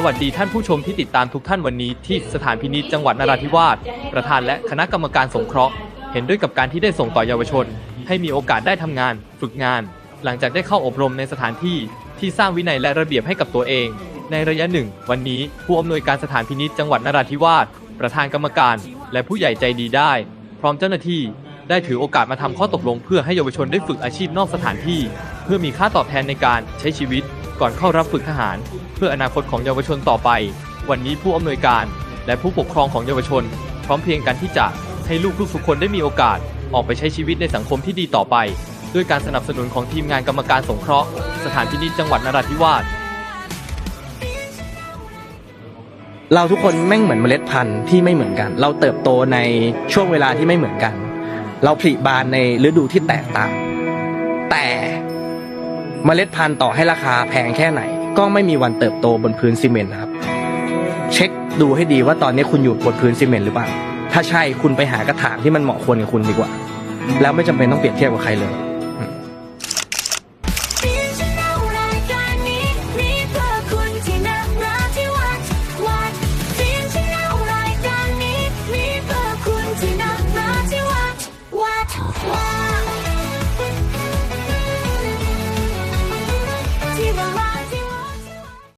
สวัสดีท่านผู้ชมที่ติดตามทุกท่านวันนี้ที่สถานพินิจจังหวัดนราธิวาสประธานและคณะกรรมการสงเคราะห์ เห็นด้วยกับการที่ได้ส่งต่อเยาวชน ให้มีโอกาสได้ทำงาน ฝึกงาน หลังจากได้เข้าอบรมในสถานที่ที่สร้างวินัยและระเบียบให้กับตัวเอง ในระยะหนึ่ง วันนี้ผู้อำนวยการสถานพินิจจังหวัดนราธิวาสประธานกรรมการ และผู้ใหญ่ใจดีได้ พร้อมเจ้าหน้าที่ได้ถือโอกาสมาทำข้อตกลง เพื่อให้เยาวชนได้ฝึกอาชีพนอกสถานที่ เพื่อมีค่าตอบแทนในการใช้ชีวิต ก่อนเข้ารับฝึกทหาร เพื่ออนาคตของเยาวชนต่อไป วันนี้ผู้อำนวยการ และผู้ปกครองของเยาวชน พร้อมเพียงกันที่จะให้ลูกๆทุกคนได้มีโอกาส ออกไปใช้ชีวิตในสังคมที่ดีต่อไป ด้วยการสนับสนุนของทีมงานกรรมการสงเคราะห์ สถานพินิจจังหวัดนราธิวาสเราทุกคนแม่งเหมือนเมล็ดพันธุ์ที่ไม่เหมือนกัน เราเติบโตในช่วงเวลาที่ไม่เหมือนกัน เราผลิบานในฤดูที่แตกต่าง แต่ เมล็ดพันธุ์ต่อให้ราคาแพงแค่ไหน ก็ไม่มีวันเติบโตบนพื้นซีเมนต์นะครับ เช็คดูให้ดีว่าตอนนี้คุณอยู่บนพื้นซีเมนต์หรือเปล่า ถ้าใช่คุณไปหากระถางที่มันเหมาะควรกับคุณดีกว่า แล้วไม่จำเป็นต้องเปรียบเทียบกับใครเลย see the light.